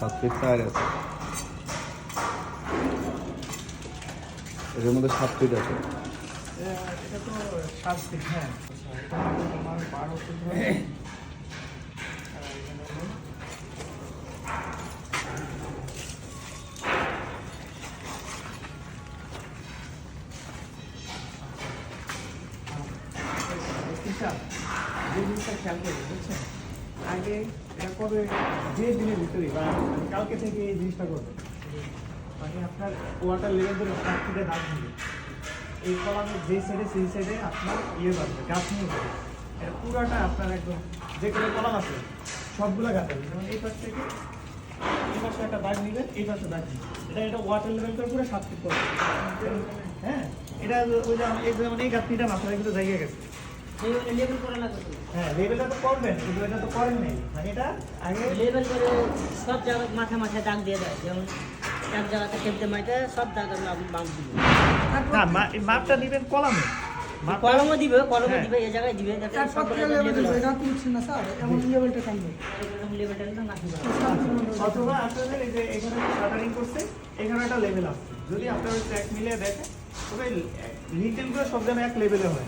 সাত আছে। এর মধ্যে সাত আছে। হ্যাঁ খেয়াল করবে বুঝছেন আগে করবে যে দিনের ভিতরে, বা কালকে থেকে এই জিনিসটা করবে মানে আপনার ওয়াটার লেভেল ফিটে দাগ দিবে। এই কলামের যে সাইডে সেই সাইডে আপনার ইয়ে বাঁধবে গাছ নিয়ে যাবে এটা পুরোটা আপনার একদম যে কোনো কলাম আছে, সবগুলো গাছ আছে যেমন এই পাশ থেকে, এই পাশে একটা দাগ নিবে, এই পাশে দাগ নিবে। এটা এটা ওয়াটার লেভেল করে পুরো সাত করবে হ্যাঁ এটা ওই যে এই যেমন এই গাছটিটা মাথায় কিন্তু জায়গা গেছে। লেবেল করে না হ্যাঁ লেভেলটা তো করবেন কিন্তু এটা তো করেন নাই। মানে এটা আগে লেবেল করে সব জায়গায় মাথা মাথায় দাগ দিয়ে দেয় যেমন এক জায়গাতে খেলতে মাইতে সব দিব না মাপটা নিবেন কলামে। কলমও দিবে কলমও হ্যাঁ। দিবে এই জায়গায় দিবে লেবেলটা অথবা আপনাদের এই যে এখানে শাটারিং করছে এখানে একটা লেভেল আছে। যদি আপনারা ট্র্যাক মিলিয়ে দেখেন তবে লিটেল করে সব যেন এক লেভেলে হয়।